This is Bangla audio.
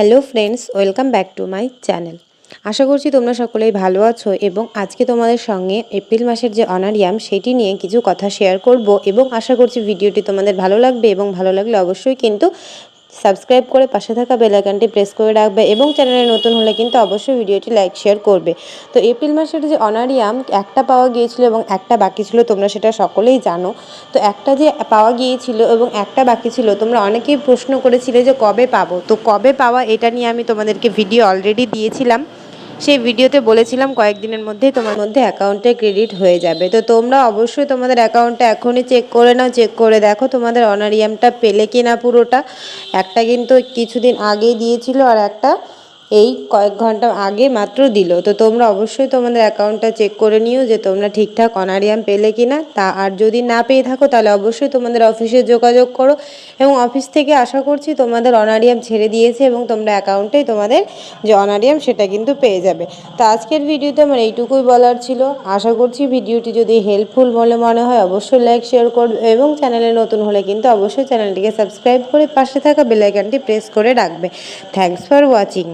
Hello friends welcome back to my channel আশা করছি তোমরা সকলেই ভালো আছো এবং আজকে তোমাদের সঙ্গে এপ্রিল মাসের যে অনারিয়াম সেটি নিয়ে কিছু কথা শেয়ার করব এবং আশা করছি ভিডিওটি তোমাদের ভালো লাগবে এবং ভালো লাগলে অবশ্যই কিন্তু সাবস্ক্রাইব করে পাশে থাকা বেল আইকনটি প্রেস করে রাখবে এবং চ্যানেলে নতুন হলে কিন্তু অবশ্যই ভিডিওটি লাইক, শেয়ার করবে। তো এপ্রিল মাসের যে অনারিয়াম, একটা পাওয়া গিয়েছিল এবং একটা বাকি ছিল, তোমরা সেটা সকলেই জানো। তো একটা যে পাওয়া গিয়েছিল এবং একটা বাকি ছিল, তোমরা অনেকেই প্রশ্ন করেছিলে যে কবে পাবো? তো কবে পাওয়া এটা নিয়ে আমি তোমাদেরকে ভিডিও অলরেডি দিয়েছিলাম। সেই ভিডিওতে বলেছিলাম কয়েকদিনের মধ্যে তোমার মধ্যে অ্যাকাউন্টে ক্রেডিট হয়ে যাবে। তো তোমরা অবশ্যই তোমাদের অ্যাকাউন্টটা এখনই চেক করে নাও, চেক করে দেখো তোমাদের অনারিয়ামটা পেলে কিনা পুরোটা। একটা কিন্তু কিছুদিন আগেই দিয়েছিল আর একটা এই কয়েক ঘণ্টা আগে মাত্র দিল। তো তোমরা অবশ্যই তোমাদের অ্যাকাউন্টটা চেক করে নিও যে তোমরা ঠিকঠাক অনারিয়াম পেলে কি না তা আর যদি না পেয়ে থাকো, তাহলে অবশ্যই তোমাদের অফিসে যোগাযোগ করো এবং অফিস থেকে আশা করছি তোমাদের অনারিয়াম ছেড়ে দিয়েছে এবং তোমরা অ্যাকাউন্টেই তোমাদের যে অনারিয়াম, সেটা কিন্তু পেয়ে যাবে। তো আজকের ভিডিওতে আমার এইটুকুই বলার ছিল। আশা করছি ভিডিওটি যদি হেল্পফুল বলে মনে হয়, অবশ্যই লাইক শেয়ার করবে এবং চ্যানেলে নতুন হলে কিন্তু অবশ্যই চ্যানেলটিকে সাবস্ক্রাইব করে পাশে থাকা বেলাইকানটি প্রেস করে রাখবে। Thanks for watching